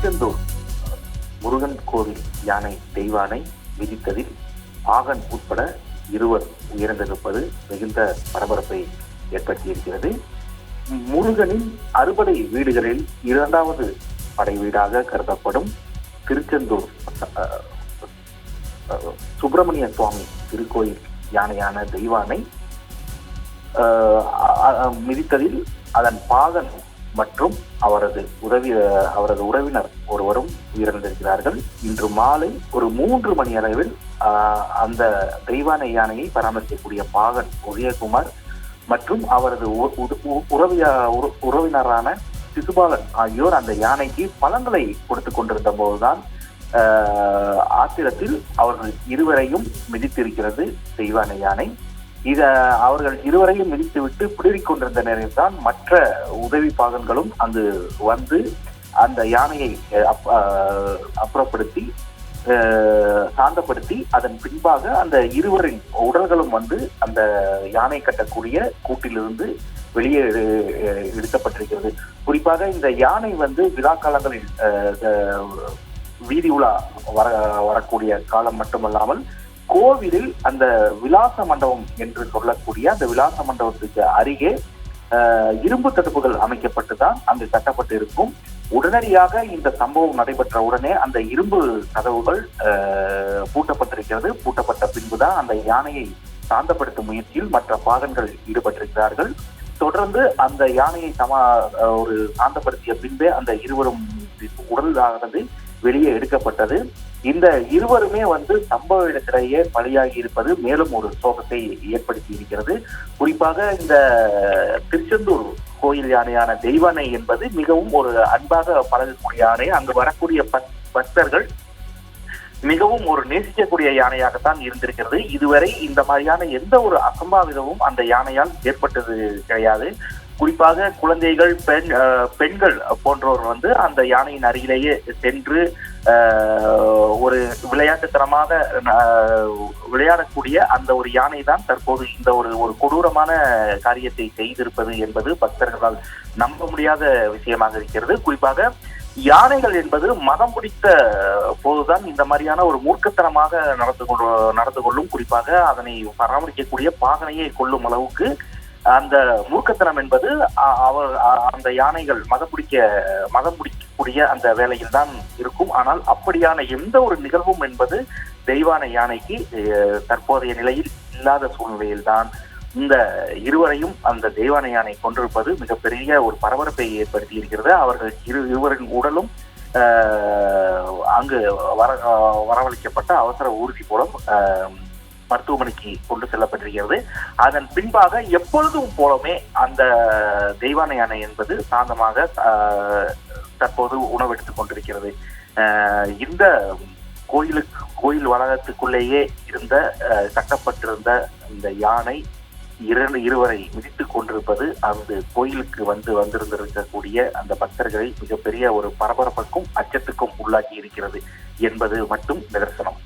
திருச்செந்தூர் முருகன் கோவில் யானை தெய்வானை விதித்ததில் ஆகன் உட்பட இருவர் உயர்ந்திருப்பது மிகுந்த பரபரப்பை ஏற்படுத்தியிருக்கிறது. முருகனின் அறுபடை வீடுகளில் இரண்டாவது படை வீடாக கருதப்படும் திருச்செந்தூர் சுப்பிரமணிய சுவாமி திருக்கோயில் யானையான தெய்வானை மிதித்ததில் அதன் பாகன் மற்றும் அவரது உதவி அவரது உறவினர் ஒருவரும் உயிரிழந்திருக்கிறார்கள். இன்று மாலை ஒரு மூன்று மணி அளவில் அந்த தெய்வானை யானையை பராமரிக்கக்கூடிய பாகன் உதயகுமார் மற்றும் அவரது உ- உ- உ- உறவிய உறவினரான சிசுபாலன் ஆகியோர் அந்த யானைக்கு பழங்களை கொடுத்து கொண்டிருந்த போதுதான் ஆத்திரத்தில் அவர்கள் இருவரையும் மிதித்திருக்கிறது தெய்வானை யானை. இத அவர்கள் இருவரையும் மிதித்துவிட்டு பிடுங்கிக் கொண்டிருந்த நேரம்தான் மற்ற உதவி பாகன்களும் அங்கு வந்து அந்த யானையை அப்புறப்படுத்தி சாந்தப்படுத்தி அதன் பின்பாக அந்த இருவரின் உடல்களும் வந்து அந்த யானை கட்டக்கூடிய கூட்டிலிருந்து வெளியே எடுக்கப்பட்டிருக்கிறது. குறிப்பாக இந்த யானை வந்து விழா காலங்களில் வீதி உலா வர வரக்கூடிய காலம் மட்டுமல்லாமல் கோவிலில் அந்த விலாச மண்டபம் என்று சொல்லக்கூடிய அந்த விலாச மண்டபத்துக்கு அருகே இரும்பு தடுப்புகள் அமைக்கப்பட்டு தான் அங்கு கட்டப்பட்டு இருக்கும் உடனடியாக இந்த சம்பவம் நடைபெற்ற உடனே அந்த இரும்பு கதவுகள் பூட்டப்பட்டிருக்கிறது. பூட்டப்பட்ட பின்புதான் அந்த யானையை சாந்தப்படுத்தும் முயற்சியில் மற்ற பாகன்கள் ஈடுபட்டிருக்கிறார்கள். தொடர்ந்து அந்த யானையை சமா ஒரு சாந்தப்படுத்திய பின்பே அந்த இருவரும் உடலானது வெளியே எடுக்கப்பட்டது. இந்த இருவருமே வந்து சம்பவ இடத்திலேயே பலியாகி இருப்பது மேலும் ஒரு சோகத்தை ஏற்படுத்தி இருக்கிறது. குறிப்பாக இந்த திருச்செந்தூர் கோயில் யானையான தெய்வானை என்பது மிகவும் ஒரு அன்பாக பழகக்கூடிய யானை. அங்கு வரக்கூடிய பக்தர்கள் மிகவும் ஒரு நேசிக்கக்கூடிய யானையாகத்தான் இருந்திருக்கிறது. இதுவரை இந்த மாதிரியான எந்த ஒரு அசம்பாவிதமும் அந்த யானையால் ஏற்பட்டது கிடையாது. குறிப்பாக குழந்தைகள் பெண் அஹ், பெண்கள் போன்றோர் வந்து அந்த யானையின் அருகிலேயே சென்று ஒரு விளையாட்டுத்தனமாக விளையாடக்கூடிய அந்த ஒரு யானை தான் தற்போது இந்த ஒரு ஒரு கொடூரமான காரியத்தை செய்திருப்பது என்பது பக்தர்களால் நம்ப முடியாத விஷயமாக இருக்கிறது. குறிப்பாக யானைகள் என்பது மதம் பிடித்த போதுதான் இந்த மாதிரியான ஒரு மூர்க்கத்தனமாக நடந்து கொண்டு நடந்து கொள்ளும். குறிப்பாக அதனை பராமரிக்கக்கூடிய பாகனையை கொள்ளும் அளவுக்கு அந்த மூர்க்கத்தனம் என்பது அவர் அந்த யானைகள் மதம் பிடிக்க மதம் பிடிக்கக்கூடிய அந்த வேலையில் தான் இருக்கும். ஆனால் அப்படியான எந்த ஒரு நிகழ்வும் என்பது தெய்வான யானைக்கு தற்போதைய நிலையில் இல்லாத சூழ்நிலையில் தான் இந்த இருவரையும் அந்த தெய்வான யானை கொண்டிருப்பது மிகப்பெரிய ஒரு பரபரப்பை ஏற்படுத்தி இருக்கிறது. அவர்கள் இரு இருவரின் உடலும் அங்கு வர வரவழைக்கப்பட்ட அவசர ஊர்தி மூலம் மருத்துவமனைக்கு கொண்டு செல்லப்பட்டிருக்கிறது. அதன் பின்பாக எப்பொழுதும் போலமே அந்த தெய்வான யானை என்பது சாந்தமாக தற்போது உணவெடுத்துக் கொண்டிருக்கிறது. இந்த கோயிலுக்கு கோயில் வளாகத்துக்குள்ளேயே இருந்த கட்டப்பட்டிருந்த இந்த யானை இரண்டு இருவரை மிதித்துக் கொண்டிருப்பது அந்த கோயிலுக்கு வந்து வந்திருந்திருக்கக்கூடிய அந்த பக்தர்களை மிகப்பெரிய ஒரு பரபரப்புக்கும் அச்சத்துக்கும் உள்ளாக்கி இருக்கிறது என்பது மட்டும் நிதர்சனம்.